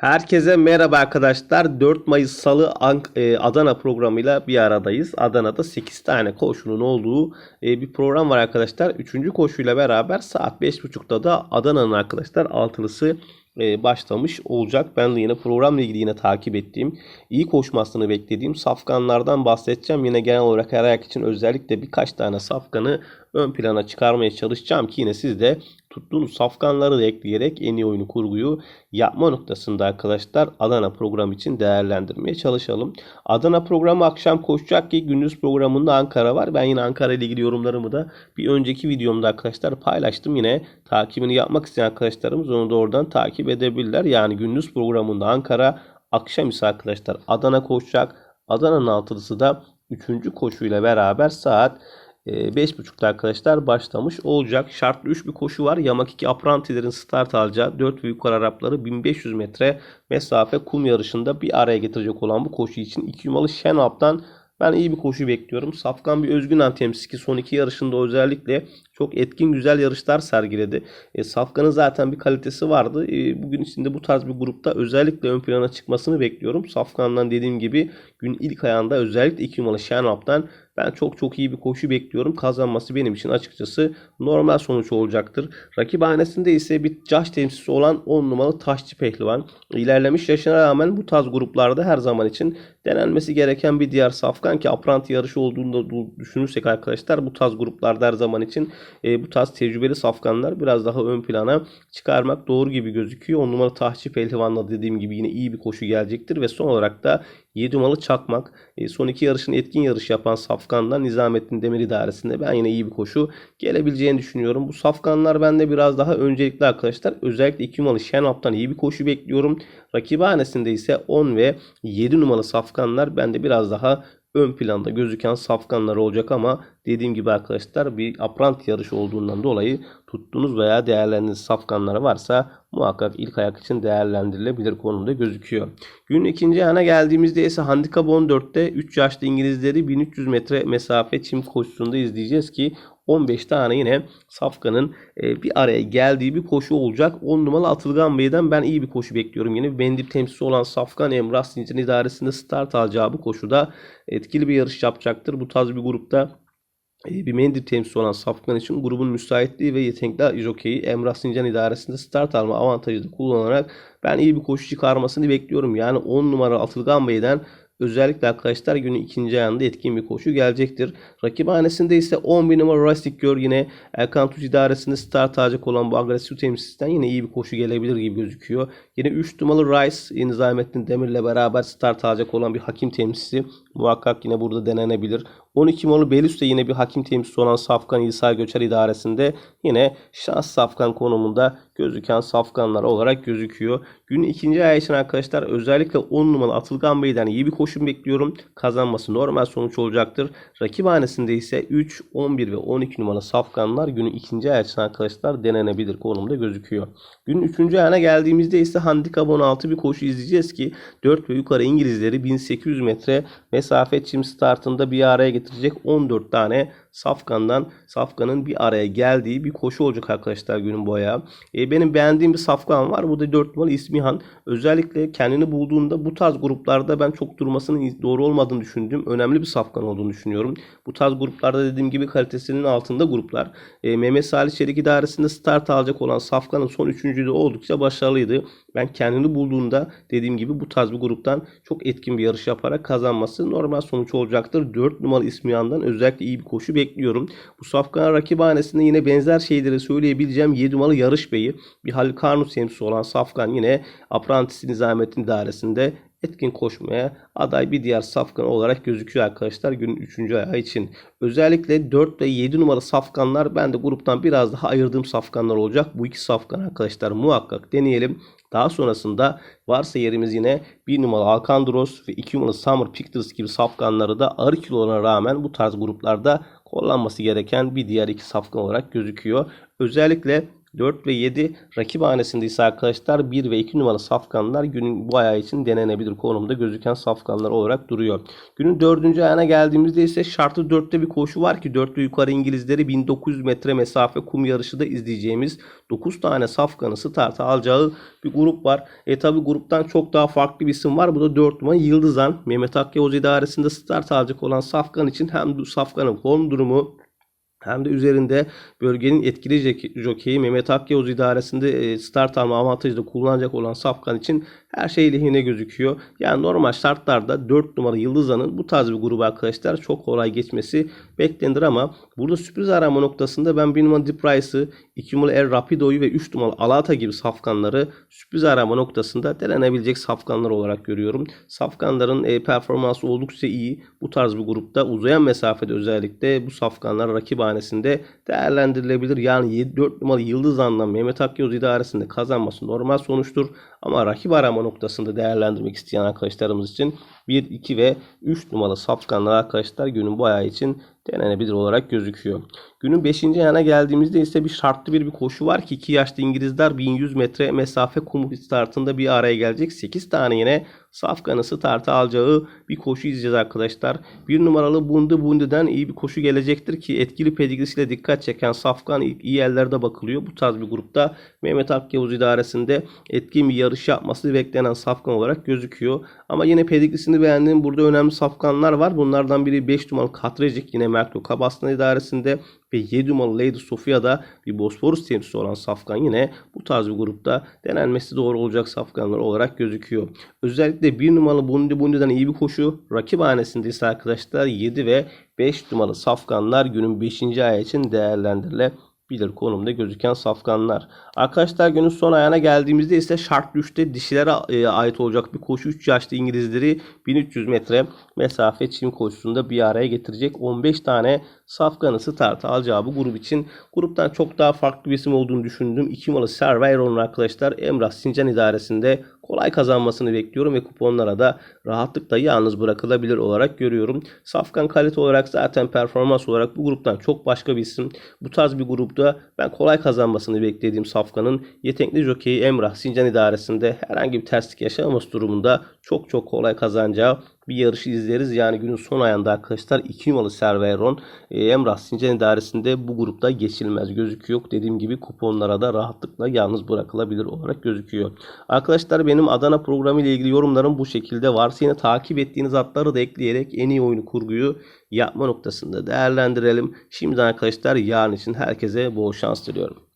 Herkese merhaba arkadaşlar. 4 Mayıs Salı e, Adana programıyla bir aradayız. Adana'da 8 tane koşunun olduğu e, bir program var arkadaşlar. 3. koşuyla beraber saat 5.30'da da Adana'nın arkadaşlar altılısı e, başlamış olacak. Ben de yine programla ilgili yine takip ettiğim, iyi koşmasını beklediğim safkanlardan bahsedeceğim. Yine genel olarak her ayak için özellikle birkaç tane safkanı ön plana çıkarmaya çalışacağım ki yine siz de tuttuğunuz safkanları da ekleyerek en iyi oyunu kurguyu yapma noktasında arkadaşlar Adana program için değerlendirmeye çalışalım. Adana programı akşam koşacak ki gündüz programında Ankara var. Ben yine Ankara ile ilgili yorumlarımı da bir önceki videomda arkadaşlar paylaştım. Yine takibini yapmak isteyen arkadaşlarımız onu da oradan takip edebilirler. Yani gündüz programında Ankara, akşam ise arkadaşlar Adana koşacak. Adana'nın altılısı da 3. koşuyla beraber saat e, 5.30'da arkadaşlar başlamış olacak. Şartlı 3 bir koşu var. Yamak 2 aprantilerin start alacağı 4 ve yukarı Arapları 1500 metre mesafe kum yarışında bir araya getirecek olan bu koşu için 2 numaralı Şenap'tan ben iyi bir koşu bekliyorum. Safkan bir özgün temsilcisi son iki yarışında özellikle çok etkin güzel yarışlar sergiledi. E, Safkan'ın zaten bir kalitesi vardı. E, bugün içinde bu tarz bir grupta özellikle ön plana çıkmasını bekliyorum. Safkan'dan dediğim gibi gün ilk ayağında özellikle 2 numaralı Şenap'tan ben çok çok iyi bir koşu bekliyorum. Kazanması benim için açıkçası normal sonuç olacaktır. Rakiphanesinde ise bir caş temsilcisi olan 10 numaralı Taşçı Pehlivan. İlerlemiş yaşına rağmen bu tarz gruplarda her zaman için denenmesi gereken bir diğer safkan ki apranti yarışı olduğunu da düşünürsek arkadaşlar bu tarz gruplarda her zaman için e, bu tarz tecrübeli safkanlar biraz daha ön plana çıkarmak doğru gibi gözüküyor. 10 numaralı Taşçı Pehlivan'la dediğim gibi yine iyi bir koşu gelecektir ve son olarak da 7 numaralı Çakmak e, son iki yarışın etkin yarış yapan Safkan'dan Nizamettin Demir idaresinde ben yine iyi bir koşu gelebileceğini düşünüyorum. Bu Safkanlar bende biraz daha öncelikli arkadaşlar. Özellikle 2 numaralı Şenap'tan iyi bir koşu bekliyorum. Rakibhanesinde ise 10 ve 7 numaralı Safkanlar bende biraz daha ön planda gözüken safkanlar olacak ama dediğim gibi arkadaşlar bir aprant yarışı olduğundan dolayı tuttuğunuz veya değerlendiğiniz safkanları varsa muhakkak ilk ayak için değerlendirilebilir konumda gözüküyor. Günün ikinci ayağına geldiğimizde ise handikap 14'te 3 yaşlı İngilizleri 1300 metre mesafe çim koşusunda izleyeceğiz ki 15 tane yine Safkan'ın e, bir araya geldiği bir koşu olacak. 10 numaralı Atılgan Bey'den ben iyi bir koşu bekliyorum. Yine Bendip temsilcisi olan Safkan Emrah Sincan idaresinde start alacağı bu koşuda etkili bir yarış yapacaktır. Bu tarz bir grupta e, bir Mendip temsilcisi olan Safkan için grubun müsaitliği ve yetenekli jokeyi Emrah Sincan idaresinde start alma avantajı da kullanarak ben iyi bir koşu çıkarmasını bekliyorum. Yani 10 numara Atılgan Bey'den Özellikle arkadaşlar günün ikinci ayağında etkin bir koşu gelecektir. Rakibhanesinde ise 11 numara Rustic Gör yine Erkan Tuş idaresinde start alacak olan bu agresif temsilciden yine iyi bir koşu gelebilir gibi gözüküyor. Yine 3 numaralı Rice Nizamettin Demir'le beraber start alacak olan bir hakim temsilcisi muhakkak yine burada denenebilir. 12 numaralı Belüs de yine bir hakim temsilcisi olan Safkan İsa Göçer idaresinde yine şans Safkan konumunda gözüken Safkanlar olarak gözüküyor. Günün ikinci ayağı için arkadaşlar özellikle 10 numaralı Atılgan Bey'den iyi bir koşum bekliyorum. Kazanması normal sonuç olacaktır. Rakibhanesinde ise 3, 11 ve 12 numaralı Safkanlar günün ikinci ayağı için arkadaşlar denenebilir konumda gözüküyor. Günün üçüncü ayağına geldiğimizde ise handikap 16 bir koşu izleyeceğiz ki 4 ve yukarı İngilizleri 1800 metre mesafe çim startında bir araya getirecek. 14 tane Safkan'dan Safkan'ın bir araya geldiği bir koşu olacak arkadaşlar günün bu. E, benim beğendiğim bir Safkan var. Bu da 4 numaralı İsmihan. Özellikle kendini bulduğunda bu tarz gruplarda ben çok durmasının doğru olmadığını düşündüğüm önemli bir Safkan olduğunu düşünüyorum. Bu tarz gruplarda dediğim gibi kalitesinin altında gruplar. E, Mehmet Salih Çelik idaresinde start alacak olan Safkan'ın son üçüncülüğü oldukça başarılıydı. Ben kendini bulduğunda dediğim gibi bu tarz bir gruptan çok etkin bir yarış yaparak kazanması normal sonuç olacaktır. 4 numaralı İsmihan'dan özellikle iyi bir koşu bekliyorum. Bu Safkan rakibhanesinde yine benzer şeyleri söyleyebileceğim 7 numaralı Yarış Bey'i bir Halil Karnus temsilcisi olan Safkan yine Apprentice Nizamettin dairesinde etkin koşmaya aday bir diğer safkan olarak gözüküyor arkadaşlar günün 3. ayağı için. Özellikle 4 ve 7 numara safkanlar ben de gruptan biraz daha ayırdığım safkanlar olacak. Bu iki safkan arkadaşlar muhakkak deneyelim. Daha sonrasında varsa yerimiz yine 1 numaralı Alcandros ve 2 numaralı Summer Pictures gibi safkanları da ağır kilolarına rağmen bu tarz gruplarda kullanması gereken bir diğer iki safkan olarak gözüküyor. Özellikle 4 ve 7 rakip hanesinde ise arkadaşlar 1 ve 2 numaralı safkanlar günün bu ayağı için denenebilir konumda gözüken safkanlar olarak duruyor. Günün 4. ayağına geldiğimizde ise şartı 4'te bir koşu var ki 4 ve yukarı İngilizleri 1900 metre mesafe kum yarışı da izleyeceğimiz 9 tane safkanı starta alacağı bir grup var. E tabi gruptan çok daha farklı bir isim var. Bu da 4 numara Yıldızan. Mehmet Akyavuz idaresinde start alacak olan safkan için hem safkanın form durumu hem de üzerinde bölgenin etkili jok- jokeyi Mehmet Akyavuz idaresinde e, start alma avantajı da kullanacak olan Safkan için her şey lehine gözüküyor. Yani normal şartlarda 4 numara Yıldızan'ın bu tarz bir grubu arkadaşlar çok kolay geçmesi beklenir ama burada sürpriz arama noktasında ben 1 numara Deep Price'ı, 2 numara Er Rapido'yu ve 3 numara Alata gibi safkanları sürpriz arama noktasında denenebilecek safkanlar olarak görüyorum. Safkanların e, performansı oldukça iyi. Bu tarz bir grupta uzayan mesafede özellikle bu safkanlar rakip hanesinde değerlendirilebilir. Yani 7, 4 numaralı Yıldız Anlam Mehmet Akyol idaresinde kazanması normal sonuçtur. Ama rakip arama noktasında değerlendirmek isteyen arkadaşlarımız için 1, 2 ve 3 numaralı safkanlar arkadaşlar günün bu ayağı için denenebilir olarak gözüküyor. Günün 5. ayağına geldiğimizde ise bir şartlı bir, bir koşu var ki 2 yaşlı İngilizler 1100 metre mesafe kum startında bir araya gelecek. 8 tane yine safkanı starta alacağı bir koşu izleyeceğiz arkadaşlar. Bir numaralı Bundy Bundy'den iyi bir koşu gelecektir ki etkili pedigrisiyle dikkat çeken safkan iyi yerlerde bakılıyor. Bu tarz bir grupta Mehmet Akyavuz idaresinde etkin bir yarış yapması beklenen safkan olarak gözüküyor. Ama yine pedigrisini beğendiğim burada önemli safkanlar var. Bunlardan biri 5 numaralı Katrecik yine Merklo Kabastan idaresinde ve 7 numaralı Lady Sofia'da bir Bosporus temsilcisi olan Safkan yine bu tarz bir grupta denenmesi doğru olacak Safkanlar olarak gözüküyor. Özellikle 1 numaralı Bundi Bundi'den iyi bir koşu. Rakip hanesinde ise arkadaşlar 7 ve 5 numaralı Safkanlar günün 5. ayı için değerlendirilebilir konumda gözüken safkanlar. Arkadaşlar günün son ayağına geldiğimizde ise şartlı 3'te dişilere e, ait olacak bir koşu 3 yaşlı İngilizleri 1300 metre mesafe çim koşusunda bir araya getirecek 15 tane safkanı start alacağı bu grup için gruptan çok daha farklı bir isim olduğunu düşündüm. 2 numaralı Serveiron'un arkadaşlar Emrah Sincan idaresinde kolay kazanmasını bekliyorum ve kuponlara da rahatlıkla yalnız bırakılabilir olarak görüyorum. Safkan kalite olarak zaten performans olarak bu gruptan çok başka bir isim. Bu tarz bir grupta ben kolay kazanmasını beklediğim Safkan'ın yetenekli jokeyi Emrah Sincan idaresinde herhangi bir terslik yaşamaması durumunda çok çok kolay kazanacağı bir yarışı izleriz. Yani günün son ayında arkadaşlar 2 numaralı Serveiron e, Emrah Sincan idaresinde bu grupta geçilmez gözüküyor. Dediğim gibi kuponlara da rahatlıkla yalnız bırakılabilir olarak gözüküyor. Arkadaşlar benim Adana programı ile ilgili yorumlarım bu şekilde. Varsa yine takip ettiğiniz atları da ekleyerek en iyi oyunu kurguyu yapma noktasında değerlendirelim. Şimdi arkadaşlar yarın için herkese bol şans diliyorum.